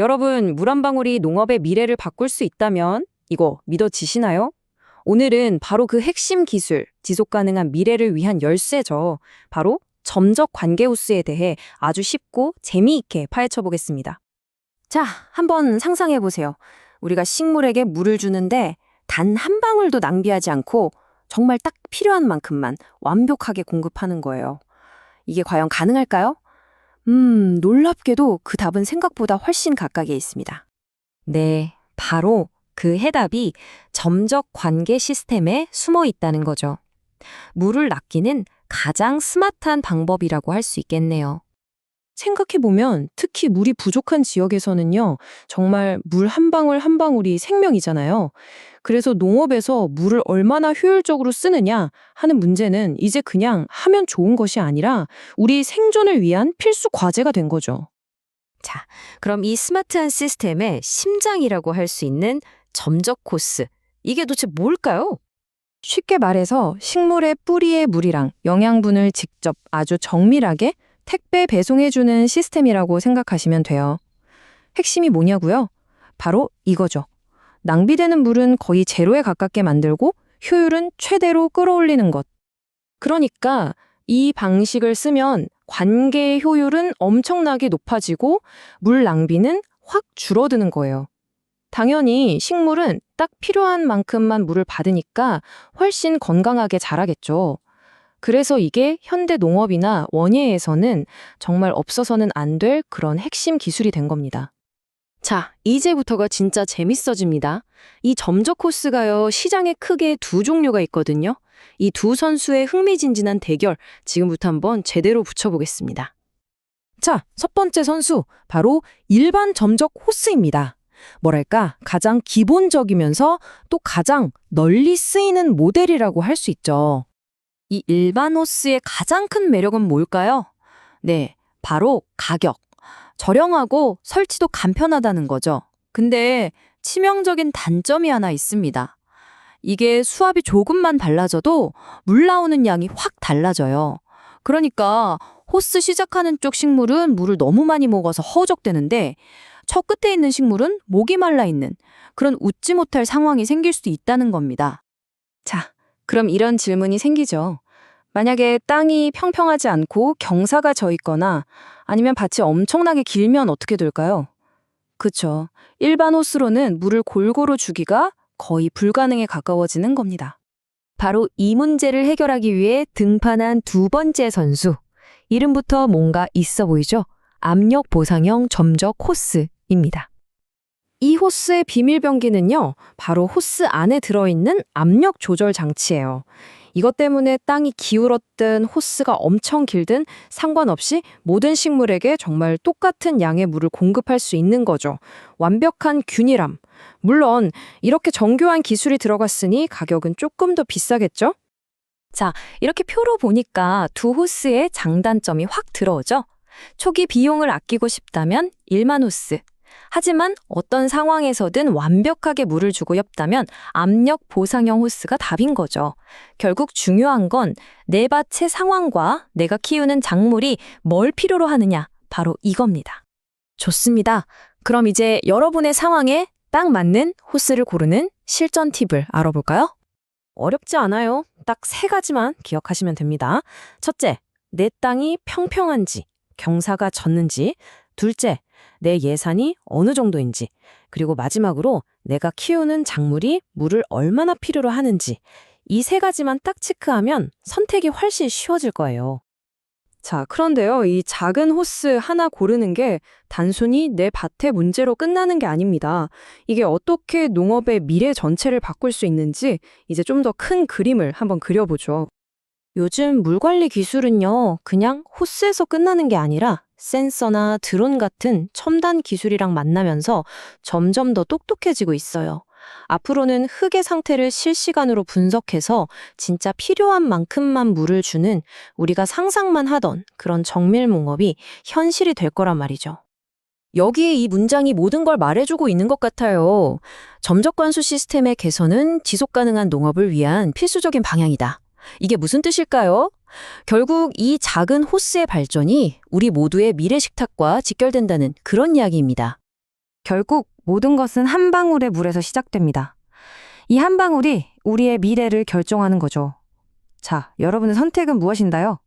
여러분, 물 한 방울이 농업의 미래를 바꿀 수 있다면 이거 믿어지시나요? 오늘은 바로 그 핵심 기술, 지속 가능한 미래를 위한 열쇠죠. 바로 점적 관계호스에 대해 아주 쉽고 재미있게 파헤쳐 보겠습니다. 자, 한번 상상해 보세요. 우리가 식물에게 물을 주는데 단 한 방울도 낭비하지 않고 정말 딱 필요한 만큼만 완벽하게 공급하는 거예요. 이게 과연 가능할까요? 음, 놀랍게도 그 답은 생각보다 훨씬 가깝게 있습니다. 네, 바로 그 해답이 점적 관계 시스템에 숨어 있다는 거죠. 물을 낚기는 가장 스마트한 방법이라고 할 수 있겠네요. 생각해보면 특히 물이 부족한 지역에서는요, 정말 물 한 방울 한 방울이 생명이잖아요. 그래서 농업에서 물을 얼마나 효율적으로 쓰느냐 하는 문제는 이제 그냥 하면 좋은 것이 아니라 우리 생존을 위한 필수 과제가 된 거죠. 자, 그럼 이 스마트한 시스템의 심장이라고 할 수 있는 점적 코스. 이게 도대체 뭘까요? 쉽게 말해서 식물의 뿌리의 물이랑 영양분을 직접 아주 정밀하게 택배 배송해주는 시스템이라고 생각하시면 돼요. 핵심이 뭐냐고요? 바로 이거죠. 낭비되는 물은 거의 제로에 가깝게 만들고 효율은 최대로 끌어올리는 것. 그러니까 이 방식을 쓰면 관계의 효율은 엄청나게 높아지고 물 낭비는 확 줄어드는 거예요. 당연히 식물은 딱 필요한 만큼만 물을 받으니까 훨씬 건강하게 자라겠죠. 그래서 이게 현대 농업이나 원예에서는 정말 없어서는 안 될 그런 핵심 기술이 된 겁니다. 자, 이제부터가 진짜 재밌어집니다. 이 점적 코스가요, 시장에 크게 두 종류가 있거든요. 이 두 선수의 흥미진진한 대결, 지금부터 한번 제대로 붙여보겠습니다. 자, 첫 번째 선수, 바로 일반 점적 호스입니다. 뭐랄까, 가장 기본적이면서 또 가장 널리 쓰이는 모델이라고 할 수 있죠. 이 일반 호스의 가장 큰 매력은 뭘까요? 네, 바로 가격. 저렴하고 설치도 간편하다는 거죠. 근데 치명적인 단점이 하나 있습니다. 이게 수압이 조금만 달라져도 물 나오는 양이 확 달라져요. 그러니까 호스 시작하는 쪽 식물은 물을 너무 많이 먹어서 허우적대는데 첫 끝에 있는 식물은 목이 말라 있는 그런 웃지 못할 상황이 생길 수도 있다는 겁니다. 자, 그럼 이런 질문이 생기죠. 만약에 땅이 평평하지 않고 경사가 져 있거나 아니면 밭이 엄청나게 길면 어떻게 될까요? 그쵸. 일반 호스로는 물을 골고루 주기가 거의 불가능에 가까워지는 겁니다. 바로 이 문제를 해결하기 위해 등판한 두 번째 선수. 이름부터 뭔가 있어 보이죠? 압력 보상형 점적 호스입니다. 이 호스의 비밀 병기는요, 바로 호스 안에 들어있는 압력 조절 장치예요. 이것 때문에 땅이 기울었든 호스가 엄청 길든 상관없이 모든 식물에게 정말 똑같은 양의 물을 공급할 수 있는 거죠. 완벽한 균일함. 물론 이렇게 정교한 기술이 들어갔으니 가격은 조금 더 비싸겠죠? 자, 이렇게 표로 보니까 두 호스의 장단점이 확 들어오죠? 초기 비용을 아끼고 싶다면 1만 호스, 하지만 어떤 상황에서든 완벽하게 물을 주고 엽다면 압력 보상형 호스가 답인 거죠. 결국 중요한 건 내 밭의 상황과 내가 키우는 작물이 뭘 필요로 하느냐, 바로 이겁니다. 좋습니다. 그럼 이제 여러분의 상황에 딱 맞는 호스를 고르는 실전 팁을 알아볼까요? 어렵지 않아요. 딱 세 가지만 기억하시면 됩니다. 첫째, 내 땅이 평평한지, 경사가 졌는지. 둘째, 내 예산이 어느 정도인지, 그리고 마지막으로 내가 키우는 작물이 물을 얼마나 필요로 하는지, 이 세 가지만 딱 체크하면 선택이 훨씬 쉬워질 거예요. 자, 그런데요, 이 작은 호스 하나 고르는 게 단순히 내 밭의 문제로 끝나는 게 아닙니다. 이게 어떻게 농업의 미래 전체를 바꿀 수 있는지 이제 좀 더 큰 그림을 한번 그려보죠. 요즘 물 관리 기술은요, 그냥 호스에서 끝나는 게 아니라 센서나 드론 같은 첨단 기술이랑 만나면서 점점 더 똑똑해지고 있어요. 앞으로는 흙의 상태를 실시간으로 분석해서 진짜 필요한 만큼만 물을 주는 우리가 상상만 하던 그런 정밀농업이 현실이 될 거란 말이죠. 여기에 이 문장이 모든 걸 말해주고 있는 것 같아요. 점적 관수 시스템의 개선은 지속 가능한 농업을 위한 필수적인 방향이다. 이게 무슨 뜻일까요? 결국 이 작은 호스의 발전이 우리 모두의 미래 식탁과 직결된다는 그런 이야기입니다. 결국 모든 것은 한 방울의 물에서 시작됩니다. 이 한 방울이 우리의 미래를 결정하는 거죠. 자, 여러분의 선택은 무엇인가요?